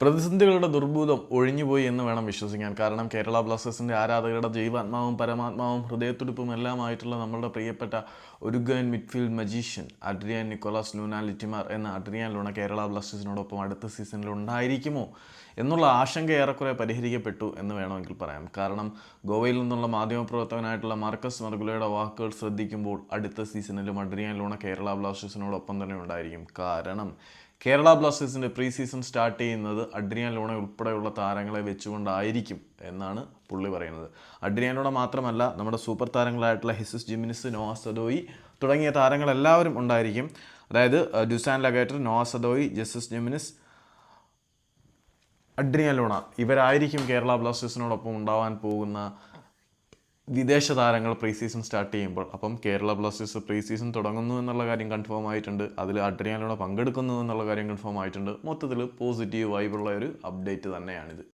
പ്രതിസന്ധികളുടെ ദുർഭൂതം ഒഴിഞ്ഞുപോയി എന്ന് വേണം വിശ്വസിക്കാൻ. കാരണം കേരള ബ്ലാസ്റ്റേഴ്സിന്റെ ആരാധകരുടെ ജീവാത്മാവും പരമാത്മാവും ഹൃദയത്തുടിപ്പും എല്ലാമായിട്ടുള്ള നമ്മളുടെ പ്രിയപ്പെട്ട ഉരുഗൻ midfield magician Adrian Nicolas Luna ലിറ്റിമാർ എന്ന അഡ്രിയാൻ ലൂണ കേരള ബ്ലാസ്റ്റേഴ്സിനോടൊപ്പം അടുത്ത സീസണിൽ ഉണ്ടായിരിക്കുമോ എന്നുള്ള ആശങ്ക ഏറെക്കുറെ പരിഹരിക്കപ്പെട്ടു എന്ന് വേണമെങ്കിൽ പറയാം. കാരണം ഗോവയിൽ നിന്നുള്ള മാധ്യമപ്രവർത്തകനായിട്ടുള്ള മാർക്കസ് മർഗുലയുടെ വാക്കുകൾ ശ്രദ്ധിക്കുമ്പോൾ അടുത്ത സീസണിൽ മഡ്രിയാൻ ലൂണ കേരള ബ്ലാസ്റ്റേഴ്സിനോടൊപ്പം തന്നെ ഉണ്ടായിരിക്കും. കാരണം കേരള ബ്ലാസ്റ്റേഴ്സിന്റെ പ്രീ സീസൺ സ്റ്റാർട്ട് ചെയ്യുന്നത് അഡ്രിയാൻ ലോണ ഉൾപ്പെടെയുള്ള താരങ്ങളെ വെച്ചുകൊണ്ടായിരിക്കും എന്നാണ് പുള്ളി പറയുന്നത്. അഡ്രിയാൻ ലോണ മാത്രമല്ല നമ്മുടെ സൂപ്പർ താരങ്ങളായിട്ടുള്ള ഹിസസ് ജിമിനിസ് നോവാ സദോയി തുടങ്ങിയ താരങ്ങളെല്ലാവരും ഉണ്ടായിരിക്കും. അതായത് Dusan Lagator Noah Sadaoui Jesus Jimenez Adrian Luna ഇവരായിരിക്കും Kerala ബ്ലാസ്റ്റേഴ്സിനോടൊപ്പം ഉണ്ടാവാൻ പോകുന്ന വിദേശ താരങ്ങൾ പ്രീ സീസൺ സ്റ്റാർട്ട് ചെയ്യുമ്പോൾ. അപ്പം കേരള ബ്ലാസ്റ്റേഴ്സ് പ്രീ സീസൺ തുടങ്ങുന്നു എന്നുള്ള കാര്യം കൺഫേം ആയിട്ടുണ്ട്. അതിൽ അഡ്രിയാനോടെ പങ്കെടുക്കുന്നു എന്നുള്ള കാര്യം കൺഫേം ആയിട്ടുണ്ട്. മൊത്തത്തിൽ പോസിറ്റീവ് വൈബുള്ള ഒരു അപ്ഡേറ്റ് തന്നെയാണിത്.